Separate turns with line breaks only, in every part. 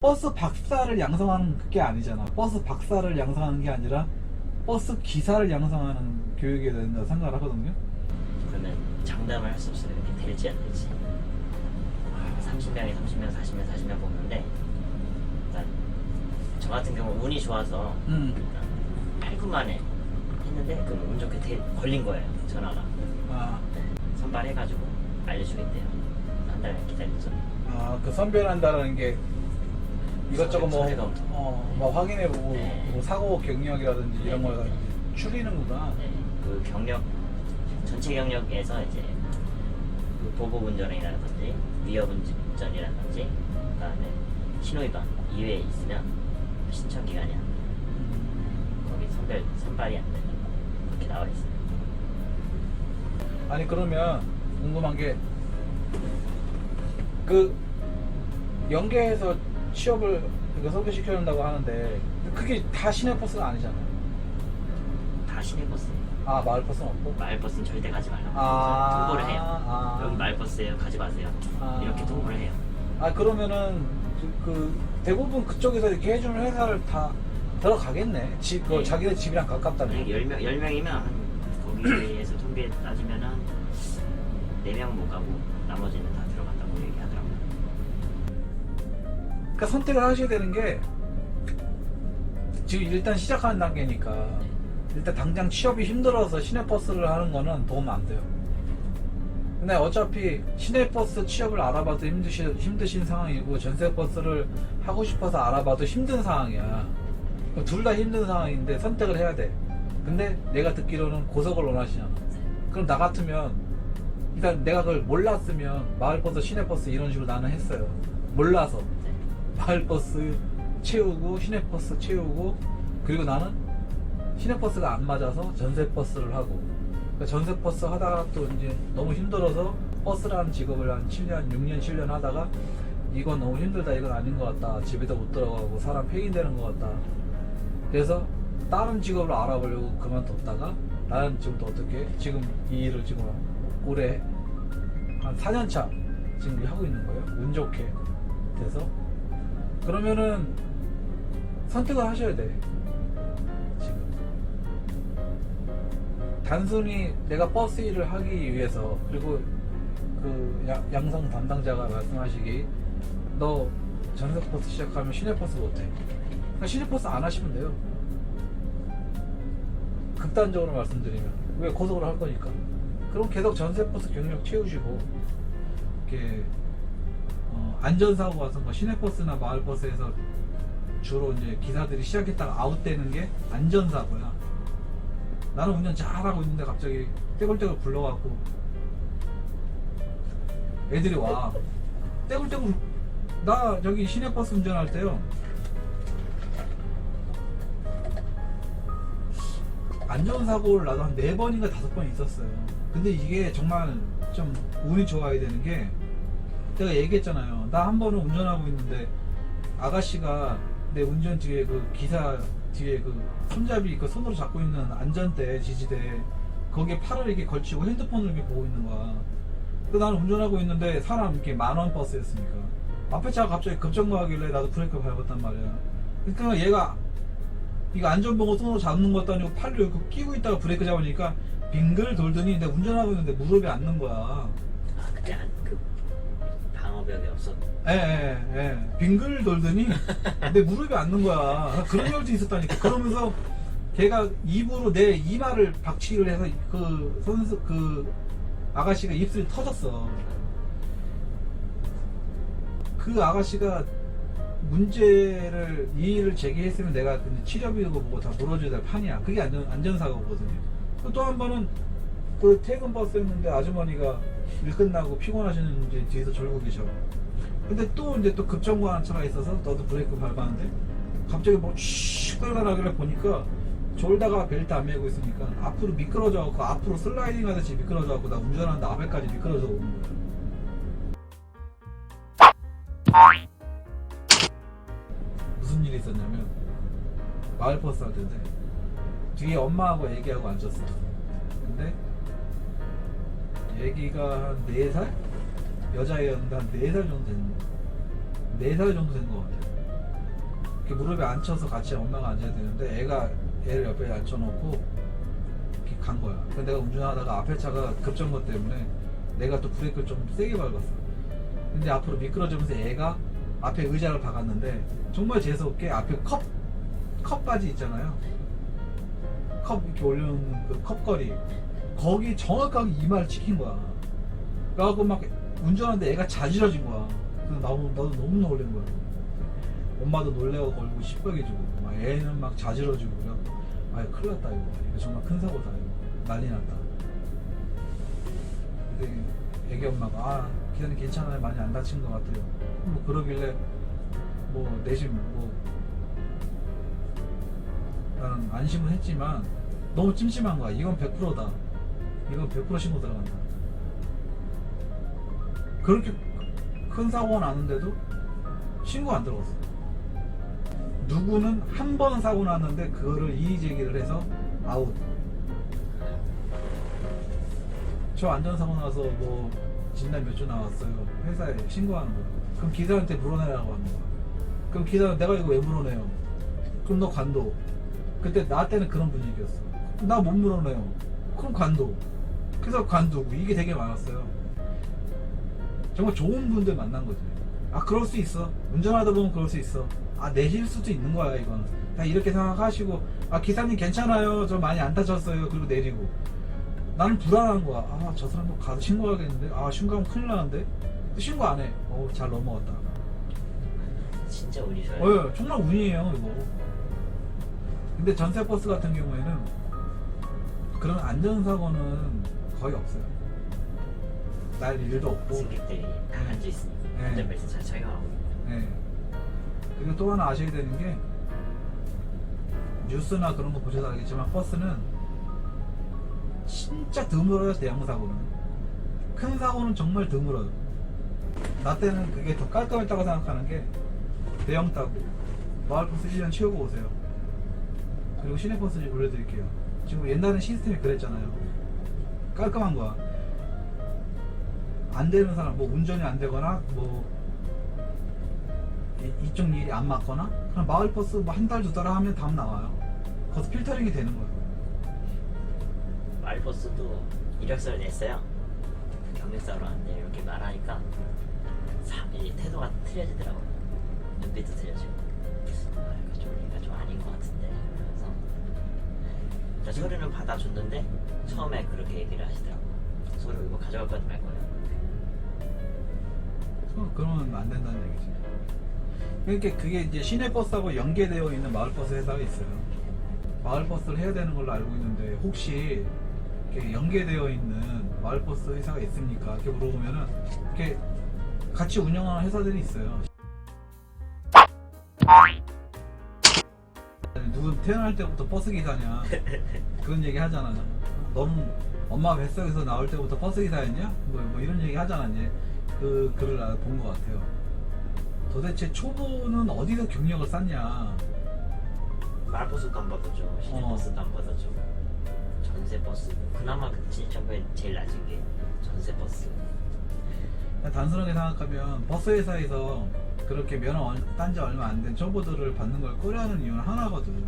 버스 박사를 양성하는 게 아니잖아. 버스 박사를 양성하는 게 아니라 버스 기사를 양성하는 교육에 된다 생각을 하거든요.
그러면 장담을 할 수 없어요. 이렇게 될지 안 될지. 30명에 30명, 40명, 40명 뽑는데 일단 저 같은 경우 운이 좋아서
음.
일단 8분 만에 했는데 그운 좋게 대- 걸린 거예요. 전화가.
아,
네. 선발해가지고 알려주겠대요. 한달 기다렸죠.
아, 그 선별한다는 게 이것저것 뭐. 어, 뭐 확인해보고
네.
뭐 사고 경력이라든지 이런
네.
걸 추리는구나.
네. 그 경력 전체 경력에서 이제 그 보복 운전이라든지 위협 운전이라든지 그다음에 신호위반 이외에 있으면 신청 기간이 안 돼. 거기 선별 선발이 안 된다. 그렇게 나와 있어요.
아니 그러면 궁금한 게 그 연계해서 취업을 이거 소개시켜 준다고 하는데 그게 다 시내 버스가 아니잖아.
다 시내버스.
아 마을 버스는 없고.
마을버스는 절대 가지 말라고
아,
통보를 해요.
아.
여기 마을버스예요. 가지 마세요.
아.
이렇게 통보를 해요.
아 그러면은 그- 그 대부분 그쪽에서 이렇게 해주는 회사를 다 들어가겠네. 집, 그
네.
자기네 집이랑 가깝다면.
만약에 10명, 10명이면 한 거기에서 통계 따지면 한 4명 못 가고 나머지는 다
그러니까 선택을 하셔야 되는 게 지금 일단 시작하는 단계니까 일단 당장 취업이 힘들어서 시내버스를 하는 거는 도움 안 돼요. 근데 어차피 시내버스 취업을 알아봐도 힘드시, 힘드신 상황이고 전세버스를 하고 싶어서 알아봐도 힘든 상황이야. 둘 다 힘든 상황인데 선택을 해야 돼. 근데 내가 듣기로는 고속을 원하시잖아. 그럼 나 같으면 일단 내가 그걸 몰랐으면 마을버스, 시내버스 이런 식으로 나는 했어요. 몰라서.
네.
마을버스 채우고 시내버스 채우고 그리고 나는 시내버스가 안 맞아서 전세버스를 하고 그러니까 전세버스 하다가 또 이제 너무 힘들어서 버스라는 직업을 한 7년 6년 7년 하다가 이건 너무 힘들다 이건 아닌 것 같다 집에도 못 들어가고 사람 폐인되는 것 같다 그래서 다른 직업을 알아보려고 그만뒀다가 나는 지금도 어떻게 지금 이 일을 지금 올해 한 4년차 지금 하고 있는 거예요 운 좋게 돼서 그러면은 선택을 하셔야 돼. 지금. 단순히 내가 버스 일을 하기 위해서 그리고 그 야- 양성 담당자가 말씀하시기 너 전세버스 시작하면 시내 버스 못해. 그러니까 시내 버스 안 하시면 돼요. 극단적으로 말씀드리면 왜 고속으로 할 거니까. 그럼 계속 전세 버스 경력 채우시고 이렇게 어, 안전사고 같은 거 시내버스나 마을버스에서 주로 이제 기사들이 시작했다가 아웃되는 게 안전사고야. 나는 운전 잘하고 있는데 갑자기 떼굴떼굴 불러갖고 애들이 와. 떼굴떼굴 나 저기 시내버스 운전할 때요. 안전사고를 나도 한 네 번인가 다섯 번 있었어요. 근데 이게 정말 좀 운이 좋아야 되는 게 제가 얘기했잖아요. 나 한 번은 운전하고 있는데 아가씨가 내 운전 뒤에 그 기사 뒤에 그 손잡이 그 손으로 잡고 있는 안전대 지지대 거기에 팔을 이렇게 걸치고 핸드폰을 이렇게 보고 있는 거야. 그 나는 운전하고 있는데 사람 이렇게 만원 버스였으니까 앞에 차가 갑자기 급정거하길래 나도 브레이크 밟았단 말이야. 그러니까 얘가 이거 안전보고 손으로 잡는 것도 아니고 팔로 이렇게 끼고 있다가 브레이크 잡으니까 빙글 돌더니 내가 운전하고 있는데 무릎이 앉는 거야.
아 그때 안, 그 방어벽이 없었.
예, 예, 예. 빙글 돌더니 내 무릎이 앉는 거야. 그런 일도 있었다니까. 그러면서 걔가 입으로 내 이마를 박치기를 해서 그 선수, 그 아가씨가 입술이 터졌어. 그 아가씨가 문제를, 이의를 제기했으면 내가 근데 치료비고 뭐고 다 물어줘야 될 판이야. 그게 안전, 안전사고거든요. 또 한 번은 그 퇴근 버스였는데 아주머니가 일 끝나고 피곤하시는지 뒤에서 졸고 계셔. 근데 또 이제 또 급정거하는 차가 있어서 너도 브레이크 밟았는데 갑자기 뭐슉 끌고 나길래 보니까 졸다가 벨트 안 매고 있으니까 앞으로 미끄러져 갖고 앞으로 슬라이딩 하듯이 미끄러져 갖고 나 운전하는데 앞에까지 미끄러져 오는 거야. 무슨 일이 있었냐면 마을버스 할 텐데 뒤에 엄마하고 애기하고 앉았어. 애기가 한 4살? 여자애였는데 한 4살 정도 된 4살 정도 된것 같아요. 이렇게 무릎에 앉혀서 같이 엄마가 앉아야 되는데 애가 애를 옆에 앉혀놓고 이렇게 간 거야. 근데 내가 운전하다가 앞에 차가 급정거 때문에 내가 또 브레이크를 좀 세게 밟았어. 근데 앞으로 미끄러지면서 애가 앞에 의자를 박았는데 정말 재수없게 앞에 컵 컵바지 있잖아요. 컵 이렇게 올려놓는 그 컵걸이 거기 정확하게 이마를 찍힌 거야. 그래갖고 막 운전하는데 애가 자지러진 거야. 그래서 나도, 나도 너무 놀란 거야. 엄마도 놀래고 걸고 시뻘개지고. 막 애는 막 자지러지고 그래 아 큰일 났다 이거. 이거 정말 큰 사고다 이거. 난리 났다. 근데 애기 엄마가 아 기사님 괜찮아요. 많이 안 다친 것 같아요. 뭐 그러길래 뭐 내심 뭐 나는 안심은 했지만 너무 찜찜한 거야. 이건 100%다 이건 100% 신고 들어간다. 그렇게 큰 사고가 나는데도 신고 안 들어갔어. 누구는 한 번 사고 났는데 그거를 이의 제기를 해서 아웃. 저 안전사고 나서 뭐 진단 몇 주 나왔어요. 회사에 신고하는 거야 그럼 기사한테 물어내라고 하는 거야. 그럼 기사는 내가 이거 왜 물어내요? 그럼 너 관도 그때 나 때는 그런 분위기였어. 나 못 물어내요. 그럼 관도 그래서 관두고 이게 되게 많았어요. 정말 좋은 분들 만난 거지. 아 그럴 수 있어. 운전하다 보면 그럴 수 있어. 아 내실 수도 있는 거야 이거는 다 이렇게 생각하시고 아 기사님 괜찮아요. 저 많이 안 다쳤어요. 그리고 내리고. 나는 불안한 거야. 아 저 사람도 가서 신고하겠는데? 아 신고하면 큰일 나는데? 신고 안 해 어잘 넘어갔다.
진짜 운이 좋아요.
어, 예, 정말 운이에요, 이거. 근데 전세 버스 같은 경우에는 그런 안전사고는 거의 없어요. 날 일도 없고.
승객들이 다
네.
앉아 있으니까
네.
안전벨트 잘 착용하고.
예. 그리고 또 하나 아셔야 되는 게 뉴스나 그런 거 보셔서 알겠지만 버스는 진짜 드물어요 대형 사고는 큰 사고는 정말 드물어요 나 때는 그게 더 깔끔했다고 생각하는 게 대형 타고 마을버스 1년 채우고 오세요 그리고 시내버스 올려드릴게요 지금 옛날엔 시스템이 그랬잖아요 깔끔한 거야 안 되는 사람 뭐 운전이 안 되거나 뭐 이- 이쪽 일이 안 맞거나 그냥 마을 버스 뭐 한 달 두 달 하면 답 나와요 거기서 필터링이 되는 거예요
마을버스도 이력서를 냈어요. 경력사로 하는데 이렇게 말하니까 사, 이 태도가 틀려지더라고요. 눈빛도 틀려지고. 아, 좀 우리가 네. 일단 서류는 받아줬는데 처음에 그렇게 얘기를 하시더라고요. 서류 이거 가져갈 거지 말 거예요.
어, 그러면 안 된다는 얘기지 그러니까 그게 이제 시내버스하고 연계되어 있는 마을버스 회사가 있어요 마을버스를 해야 되는 걸로 알고 있는데 혹시 이렇게 연계되어 있는 마을버스 회사가 있습니까? 이렇게 물어보면은 이렇게 같이 운영하는 회사들이 있어요 누군 태어날 때부터 버스 기사냐 그런 얘기 하잖아. 너는 엄마 뱃속에서 나올 때부터 버스 기사였냐? 뭐, 뭐 이런 얘기 하잖아 이제 그 글을 본것 같아요. 도대체 초보는 어디서 경력을 쌓냐?
마을버스도 안 받아줘. 시내버스도 안 받아줘. 전세버스. 그나마 그 진입장벽이 제일 낮은 게 전세버스.
단순하게 생각하면 버스 회사에서 그렇게 면허 딴 지 얼마 안 된 초보들을 받는 걸 꺼려하는 이유는 하나거든.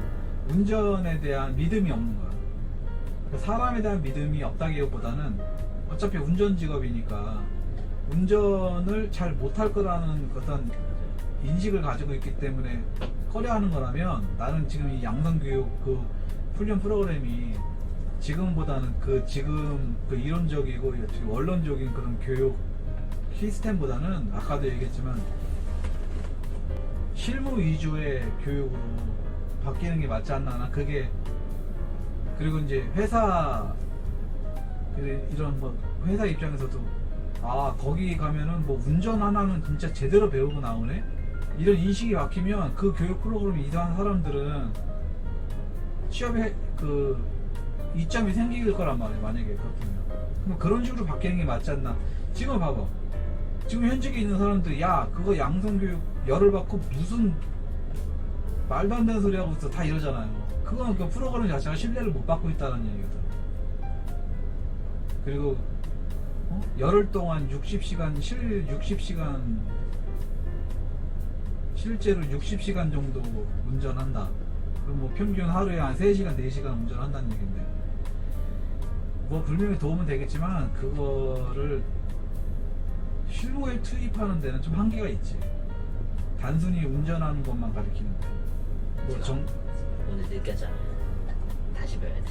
운전에 대한 믿음이 없는 거야. 그 사람에 대한 믿음이 없다기보다는 어차피 운전 직업이니까 운전을 잘 못할 거라는 어떤 인식을 가지고 있기 때문에 꺼려하는 거라면 나는 지금 이 양성교육 그 훈련 프로그램이 지금보다는 그 지금 그 이론적이고 원론적인 그런 교육 시스템보다는 아까도 얘기했지만 실무 위주의 교육으로 바뀌는 게 맞지 않나. 나 그게 그리고 이제 회사 그 이런 뭐 회사 입장에서도 아 거기 가면은 뭐 운전 하나는 진짜 제대로 배우고 나오네? 이런 인식이 바뀌면 그 교육 프로그램이 이상한 사람들은 취업에 그 이점이 생길 거란 말이에요 만약에 그렇다면. 그럼 그런 식으로 바뀌는 게 맞지 않나. 지금 봐봐 지금 현직에 있는 사람들 야 그거 양성교육 열을 받고 무슨 말도 안 되는 소리 하고 있어 다 이러잖아요 그건 그 프로그램 자체가 신뢰를 못 받고 있다는 얘기거든 그리고 어? 열흘 동안 60시간 실 60시간 실제로 60시간 정도 운전한다. 그럼 뭐 평균 하루에 한 3시간, 4시간 운전한다는 얘긴데. 뭐 불명예 도움은 되겠지만 그거를 실무에 투입하는 데는 좀 한계가 있지. 단순히 운전하는 것만 가리키는데. 뭐 정,
오늘 느꼈잖아요. 다시 배워야 돼.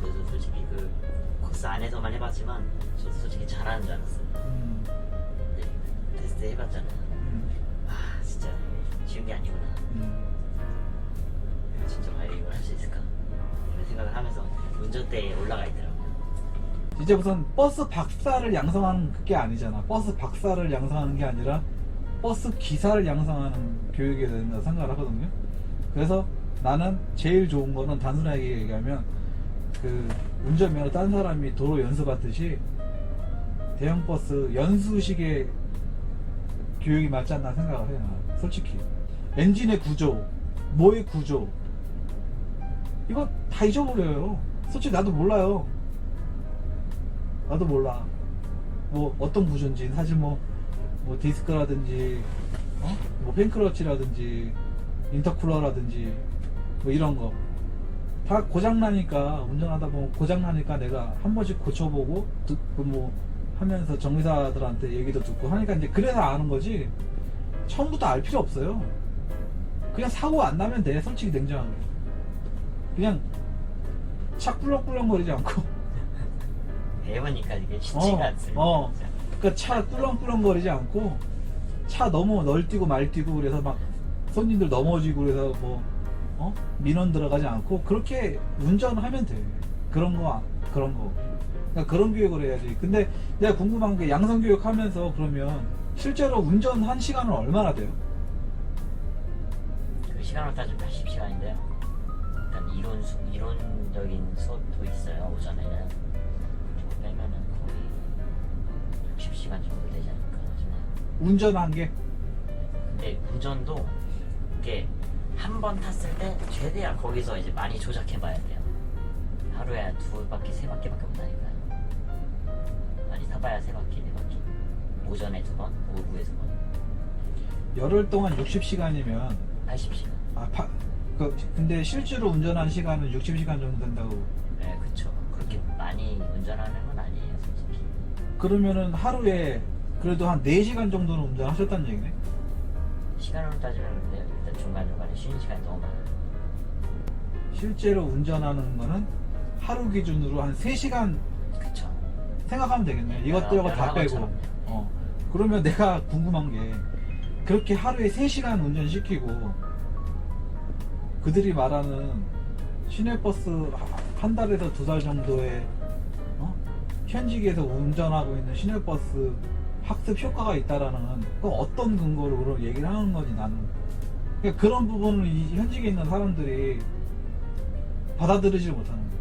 저도 솔직히 그 코스 안에서만 해봤지만 저도 솔직히 잘하는 줄 알았어요.
음,
근데 테스트 해봤잖아요.
음,
아 진짜 쉬운 게 아니구나.
음.
진짜 과연 이걸 할 수 있을까? 이런 생각을 하면서 운전대에 올라가 있더라고요.
이제 우선 버스 박사를 양성하는 게 아니잖아. 버스 박사를 양성하는 게 아니라 버스 기사를 양성하는 교육이 된다 생각을 하거든요. 그래서 나는 제일 좋은 거는 단순하게 얘기하면 그 운전면허 딴 사람이 도로 연습하듯이 대형 버스 연수식의 교육이 맞지 않나 생각을 해요. 솔직히 엔진의 구조, 뭐의 구조 이거 다 잊어버려요. 솔직히 나도 몰라요. 나도 몰라. 뭐 어떤 구조인지 사실 뭐, 뭐 디스크라든지 어? 뭐 팬크러치라든지 인터쿨러라든지 뭐 이런 거 다 고장 나니까 운전하다 보면 고장 나니까 내가 한 번씩 고쳐보고 듣고 뭐 하면서 정비사들한테 얘기도 듣고 하니까 이제 그래서 아는 거지 처음부터 알 필요 없어요. 그냥 사고 안 나면 돼 솔직히 냉정하게 그냥 차 꿀렁꿀렁거리지 않고
배우니까 이게 쉽지가
어,
않습니다.
어.
진짜.
그러니까 차 꿀렁꿀렁거리지 않고 차 너무 널뛰고 말뛰고 그래서 막 손님들 넘어지고 그래서 뭐 어? 민원 들어가지 않고 그렇게 운전하면 돼 그런 거 그런 거 그러니까 그런 교육을 해야지 근데 내가 궁금한 게 양성 교육 하면서 그러면 실제로 운전 한 시간은 얼마나 돼요?
그 시간으로 따지면 80시간인데요. 일단 이론 수, 이론적인 수업도 있어요. 오전에는 60시간 정도 되지 않을까 싶네요.
운전한 게
근데 운전도 이게 한 번 탔을 때 최대한 거기서 이제 많이 조작해봐야 돼요. 하루에 한두 바퀴, 세 바퀴밖에 못 타니까요. 많이 타봐야 세 바퀴, 네 바퀴. 오전에 두 번, 오후에 두 번,
열흘 동안 60시간이면
80시간.
아, 파, 그, 근데 실제로 운전한 시간은 60시간 정도 된다고
네, 그쵸. 그렇게 많이 운전하는 건.
그러면은 하루에 그래도 한 4시간 정도는 운전하셨다는 얘기네
시간으로 따지면 일단 중간중간에 쉬는 시간이 너무 많아요.
실제로 운전하는 거는 하루 기준으로 한 3시간
그쵸.
생각하면 되겠네. 이것저것 다 빼고.
것처럼.
어. 그러면 내가 궁금한 게 그렇게 하루에 3시간 운전시키고 그들이 말하는 시내버스 한 달에서 두 달 정도의 어? 현직에서 운전하고 있는 시내버스 학습 효과가 있다라는 그 어떤 근거로 그런 얘기를 하는 거지 나는 그러니까 그런 부분을 이 현직에 있는 사람들이 받아들이지 못하는 거야.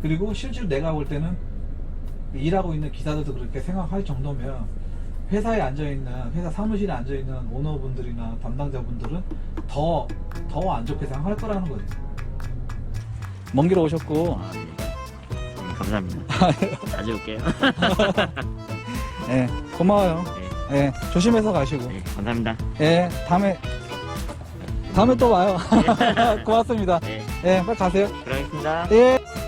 그리고 실제로 내가 볼 때는 일하고 있는 기사들도 그렇게 생각할 정도면 회사에 앉아 있는 회사 사무실에 앉아 있는 오너분들이나 담당자분들은 더 더 안 좋게 생각할 거라는 거지. 먼길 오셨고,
감사합니다. 자주 올게요.
예, 고마워요.
네,
예, 조심해서 가시고,
네, 감사합니다.
예, 다음에 다음에 또 와요. 고맙습니다.
네,
예, 빨리 가세요.
들어가겠습니다.
예.